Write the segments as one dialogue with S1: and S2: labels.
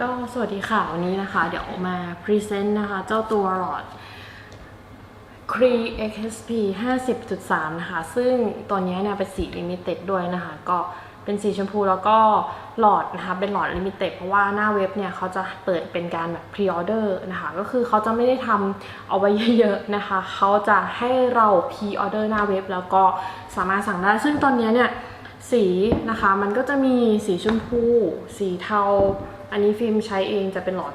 S1: ก็สวัสดีค่ะ วันนี้นะคะ เดี๋ยวมาพรีเซนต์นะคะ เจ้าตัวหลอด Cree XSP 50.3 นะคะ ซึ่งตัวนี้เนี่ยเป็นสีลิมิเต็ดด้วยนะคะ ก็เป็นสีชมพูแล้วก็หลอดนะคะ เป็นหลอดลิมิเต็ดเพราะว่าหน้าเว็บเนี่ยเขาจะเปิดเป็นการแบบพรีออเดอร์นะคะ ก็คือเขาจะไม่ได้ทำเอาไว้เยอะๆนะคะ เขาจะให้เราพรีออเดอร์หน้าเว็บแล้วก็สามารถสั่งได้ ซึ่งตอนนี้เนี่ยสีนะคะ มันก็จะมีสีชมพู สีเทา อันนี้ฟิล์มใช้เองจะเป็นหลอด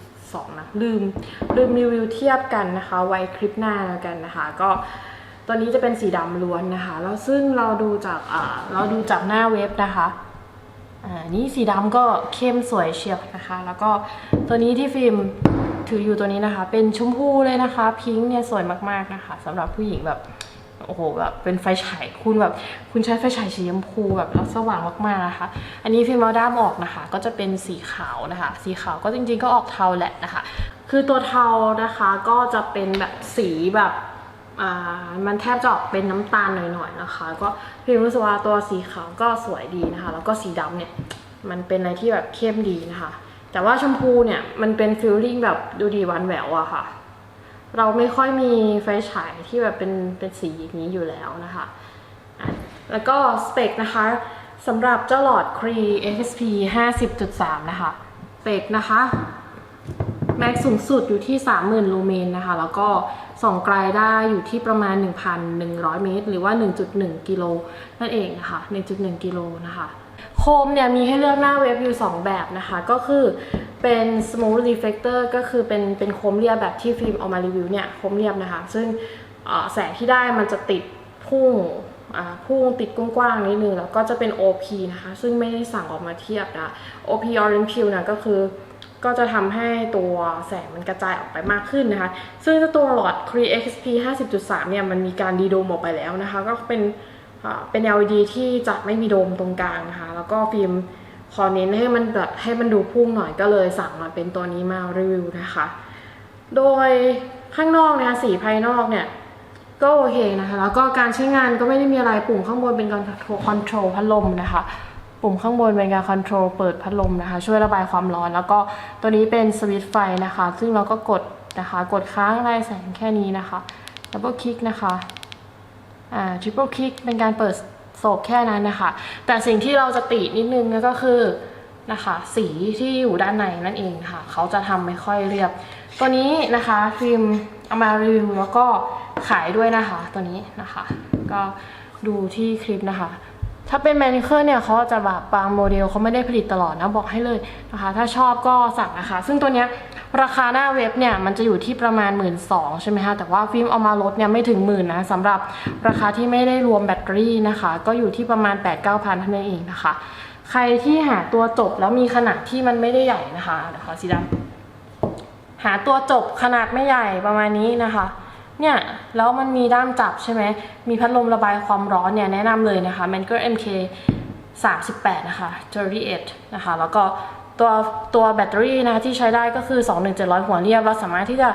S1: 70.2 นะ ลืม ลืมรีวิวเทียบกันนะคะ ไว้คลิปหน้าแล้วกันนะคะ ก็ตัวนี้จะเป็นสีดำล้วนนะคะ แล้วซึ่งเราดูจากเราดูจากหน้าเว็บนะคะอ่านี่สีดำก็เข้มสวยเชียวนะคะ แล้วก็ตัวนี้ที่ฟิล์มถืออยู่ตัวนี้นะคะ เป็นชมพูเลยนะคะ พิงค์เนี่ยสวยมากๆนะคะสำหรับผู้หญิงแบบ โอ้โหแบบเป็นไฟฉายคุณแบบ คุณใช้ไฟฉายสีชมพูแบบแล้วสว่างมากๆนะคะ อันนี้ฟิล์มเอาด้ามออกนะคะ ก็จะเป็นสีขาวนะคะ สีขาวก็จริงๆก็ออกเทาแหละนะคะ คือตัวเทานะคะก็จะเป็นแบบสีแบบอ่ามันแทบจะออกเป็นน้ำตาลหน่อยๆนะคะ ก็ฟิล์มรู้สึกว่าตัวสีขาวก็สวยดีนะคะ แล้วก็สีดำเนี่ยมันเป็นอะไรที่แบบเข้มดีนะคะ แต่ว่าชมพูเนี่ยมันเป็นฟิลลิ่งแบบดูดีหวานแหววอะค่ะ เราไม่ค่อยมีไฟฉายที่แบบเป็นเป็นสีอย่างนี้อยู่แล้วนะคะแล้วก็สเปคนะคะสำหรับเจ้าหลอด Cree XP 50.3 นะคะสเปคนะคะแม็กสูงสุดอยู่ที่ 30,000 ลูเมนนะคะ แล้วก็ส่องไกลได้อยู่ที่ประมาณ 1,100 เมตร หรือว่า 1.1 กิโลนั่นเองนะคะ1.1 กิโลนะคะ โคมเนี่ยมีให้เลือกหน้าเว็บอยู่ 2 แบบนะคะ ก็คือ เป็น smooth reflector ก็คือเป็นเป็นโคมเรียบแบบที่ฟิล์มเอามารีวิวเนี่ยโคมเรียบนะคะ ซึ่งแสงที่ได้มันจะติดพุ่งพุ่งติดกว้างๆนิดนึง แล้วก็จะเป็น OP นะคะ ซึ่งไม่ได้สั่งออกมาเทียบนะ OP orange peel นะก็คือก็จะทำให้ตัวแสงมันกระจายออกไปมากขึ้นนะคะ ซึ่งตัวหลอด Cree XP 50.3 เนี่ยมันมีการดีโดมออกไปแล้วนะคะ ก็เป็นเป็น LED ที่จะไม่มีโดมตรงกลางนะคะ แล้วก็ฟิล์ม ขอเน้นให้มันแบบให้มันดูพุ่งหน่อยก็เลยสั่งมาเป็นตัวนี้มารีวิวนะคะ โดยข้างนอกนะคะสีภายนอกเนี่ยก็โอเคนะคะ แล้วก็การใช้งานก็ไม่ได้มีอะไรปุ่มข้างบนเป็นการคอนโทรลพัดลมนะคะ ปุ่มข้างบนเป็นการคอนโทรลเปิดพัดลมนะคะ ช่วยระบายความร้อน แล้วก็ตัวนี้เป็นสวิตช์ไฟนะคะ ซึ่งเราก็กดนะคะ กดค้างไล่แสงแค่นี้นะคะดับเบิลคลิกนะคะอ่าทริปเปิลคลิกเป็นการเปิด โศกแค่นั้นนะคะ แต่สิ่งที่เราจะตินิดนึงก็คือนะคะ สีที่อยู่ด้านในนั่นเองค่ะ เขาจะทำไม่ค่อยเรียบ ตัวนี้นะคะฟิล์มเอามารีวิวแล้วก็ขายด้วยนะคะ ตัวนี้นะคะ ก็ดูที่คลิปนะคะ ถ้าเป็นแมนิเคอร์เนี่ยเขาจะแบบบางโมเดลเขาไม่ได้ผลิตตลอดนะบอกให้เลยนะคะ ถ้าชอบก็สั่งนะคะ ซึ่งตัวเนี้ย ราคาหน้าเว็บเนี่ยมันจะอยู่ที่ประมาณ 1 2ื่นใช่ไหมคะแต่ว่าฟิล์มเอามาลดเนี่ยไม่ถึงหมื่นนะสำหรับราคาที่ไม่ได้รวมแบตเตอรี่นะคะ ก็อยู่ที่ประมาณ 8 9 0 0 0เท่านั้นเองนะคะ ใครที่หาตัวจบแล้วมีขนาดที่มันไม่ได้ใหญ่นะคะเดี๋ยวขอสีดำหาตัวจบขนาดไม่ใหญ่ประมาณนี้นะคะเนี่ยแล้วมันมีด้ามจับใช่ไหมมีพัดลมระบายความร้อนเนี่ยแนะนำเลยนะคะ m a n k e r MK 38 นะคะ 38 นะคะ แล้วก็ ตัวตัวแบตเตอรี่นะคะที่ใช้ได้ก็คือ 21700 หัวเรียบ เราสามารถที่จะ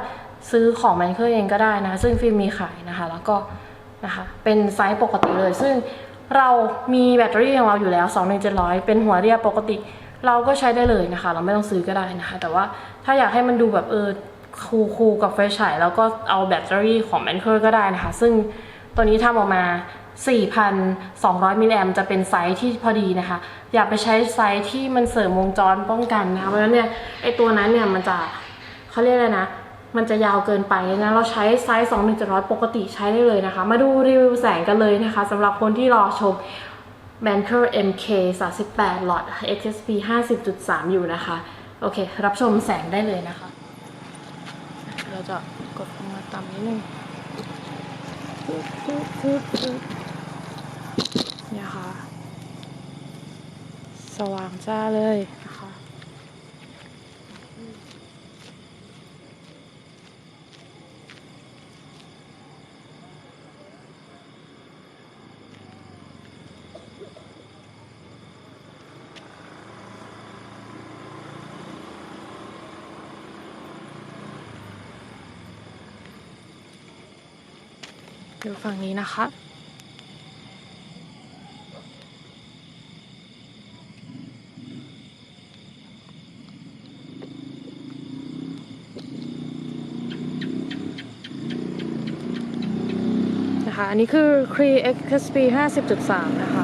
S1: ซื้อของ m a n k e r เองก็ได้นะคะซึ่งฟิล์มมีขายนะคะ แล้วก็นะคะเป็นไซส์ปกติเลย ซึ่งเรามีแบตเตอรี่ของเราอยู่แล้ว 21700 เป็นหัวเรียบปกติ เราก็ใช้ได้เลยนะคะ เราไม่ต้องซื้อก็ได้นะคะ แต่ว่าถ้าอยากให้มันดูแบบเออคูคูลๆกับไฟฉายแล้วก็เอาแบตเตอรี่ของแมนเคอร์ก็ได้นะคะ ซึ่งตัวนี้ทำออกมา 4,200 มิลลิแอมจะเป็นไซส์ที่พอดีนะคะ อย่าไปใช้ไซส์ที่มันเสริมวงจรป้องกันนะคะเพราะฉะนั้นเนี่ยไอตัวนั้นเนี่ยมันจะเขาเรียกอะไรนะ มันจะยาวเกินไปนะเราใช้ไซส์2,100ปกติใช้ได้เลยนะคะ มาดูรีวิวแสงกันเลยนะคะสำหรับคนที่รอชม b a n k e r MK 38หลอด XSP 50.3 อยู่นะคะ โอเค รับชมแสงได้เลยนะคะ เราจะกดลงมาต่ำนิดนึงปึ๊บปึ๊บปึ๊บปึ๊บเนี่ยค่ะ สว่างจ้าเลยนะคะดูฝั่งนี้นะคะ อันนี้คือ Cree XSP 50.3 นะคะ